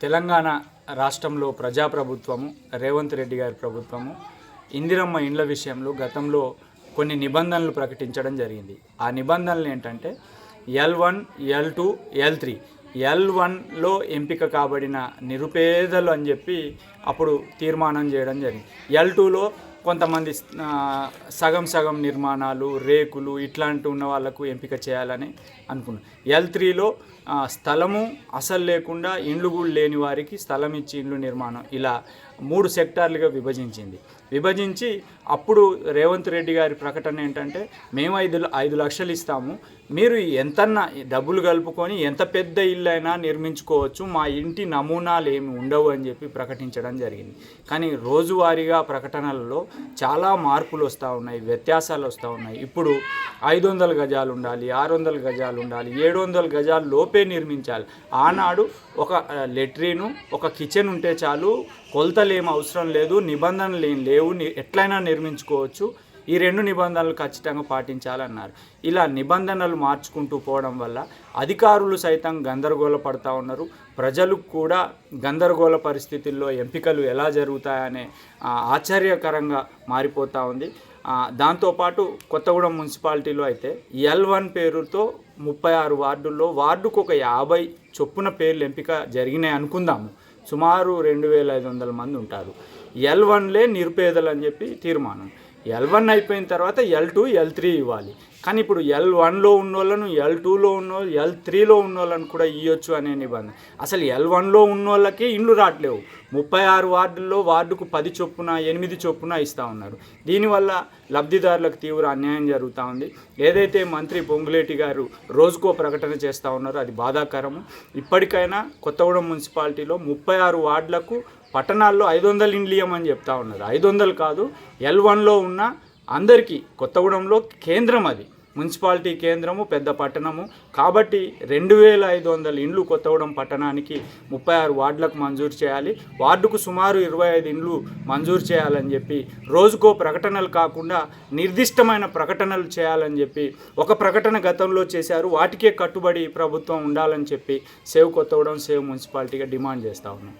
తెలంగాణ రాష్ట్రంలో ప్రజాప్రభుత్వము రేవంత్ రెడ్డి గారి ప్రభుత్వము ఇందిరమ్మ ఇండ్ల విషయంలో గతంలో కొన్ని నిబంధనలు ప్రకటించడం జరిగింది. ఆ నిబంధనలు ఏంటంటే L one L two L three. L వన్లో ఎంపిక కాబడిన నిరుపేదలు అని చెప్పి అప్పుడు తీర్మానం చేయడం జరిగింది. ఎల్ టూలో కొంతమంది సగం సగం నిర్మాణాలు రేకులు ఇట్లాంటి ఉన్న వాళ్ళకు ఎంపిక చేయాలని అనుకున్నాం. ఎల్ త్రీలో స్థలము అసలు లేకుండా ఇండ్లు కూడా లేని వారికి స్థలం ఇచ్చి ఇండ్లు నిర్మాణం. ఇలా మూడు సెక్టార్లుగా విభజించింది. విభజించి అప్పుడు రేవంత్ రెడ్డి గారి ప్రకటన ఏంటంటే మేము ఐదు ఐదు లక్షలు ఇస్తాము మీరు ఎంతన్నా డబ్బులు కలుపుకొని ఎంత పెద్ద ఇల్లు అయినా నిర్మించుకోవచ్చు మా ఇంటి నమూనాలు ఏమి ఉండవు అని చెప్పి ప్రకటించడం జరిగింది. కానీ రోజువారీగా ప్రకటనలలో చాలా మార్పులు వస్తూ ఉన్నాయి వ్యత్యాసాలు వస్తూ ఉన్నాయి. ఇప్పుడు ఐదు వందల గజాలు ఉండాలి ఆరు వందల గజాలు ఉండాలి ఏడు వందల గజాలు లోపే నిర్మించాలి. ఆనాడు ఒక లెట్రిను ఒక కిచెన్ ఉంటే చాలు కొలతలు ఏం అవసరం లేదు నిబంధనలు ఏం లేవు ఎట్లయినా నిర్మించుకోవచ్చు. ఈ రెండు నిబంధనలు ఖచ్చితంగా పాటించాలన్నారు. ఇలా నిబంధనలు మార్చుకుంటూ పోవడం వల్ల అధికారులు సైతం గందరగోళ పడతా ఉన్నారు. ప్రజలు కూడా గందరగోళ పరిస్థితుల్లో ఎంపికలు ఎలా జరుగుతాయనే ఆశ్చర్యకరంగా మారిపోతూ ఉంది. దాంతోపాటు కొత్తగూడెం మున్సిపాలిటీలో అయితే ఎల్ వన్ పేరుతో ముప్పై ఆరు వార్డుల్లో వార్డుకు ఒక యాభై చొప్పున పేర్లు ఎంపిక జరిగినాయి అనుకుందాము. సుమారు రెండు వేల ఐదు వందల మంది ఉంటారు. ఎల్ వన్లే నిరుపేదలు అని చెప్పి తీర్మానం. ఎల్ వన్ అయిపోయిన తర్వాత ఎల్ టూ ఎల్ త్రీ ఇవ్వాలి. కానీ ఇప్పుడు ఎల్ వన్లో ఉన్న వాళ్ళను ఎల్ టూలో ఉన్న వాళ్ళు ఎల్ త్రీలో ఉన్న వాళ్ళని కూడా ఇవ్వచ్చు అనే నిబంధన. అసలు ఎల్ వన్లో ఉన్న ఇండ్లు రావట్లేవు. ముప్పై ఆరు వార్డుల్లో వార్డుకు పది చొప్పున ఎనిమిది చొప్పున ఇస్తూ ఉన్నారు. దీనివల్ల లబ్ధిదారులకు తీవ్ర అన్యాయం జరుగుతూ ఉంది. ఏదైతే మంత్రి పొంగులేటి గారు రోజుకో ప్రకటన చేస్తూ ఉన్నారో అది బాధాకరము. ఇప్పటికైనా కొత్తగూడెం మున్సిపాలిటీలో ముప్పై ఆరు వార్డులకు పట్టణాల్లో ఐదు వందలు ఇండ్లు ఇవ్వమని చెప్తా ఉన్నారు. ఐదు వందలు కాదు ఎల్ వన్లో ఉన్న అందరికీ కొత్తగూడెంలో కేంద్రం అది. మున్సిపాలిటీ కేంద్రము పెద్ద పట్టణము. కాబట్టి రెండు వేల ఐదు వందల ఇండ్లు కొత్తగూడెం పట్టణానికి ముప్పై ఆరు వార్డులకు మంజూరు చేయాలి. వార్డుకు సుమారు ఇరవై ఐదు ఇండ్లు మంజూరు చేయాలని చెప్పి రోజుకో ప్రకటనలు కాకుండా నిర్దిష్టమైన ప్రకటనలు చేయాలని చెప్పి ఒక ప్రకటన గతంలో చేశారు. వాటికే కట్టుబడి ప్రభుత్వం ఉండాలని చెప్పి సేవ్ కొత్తగూడెం సేవ్ మున్సిపాలిటీగా డిమాండ్ చేస్తూ ఉన్నాం.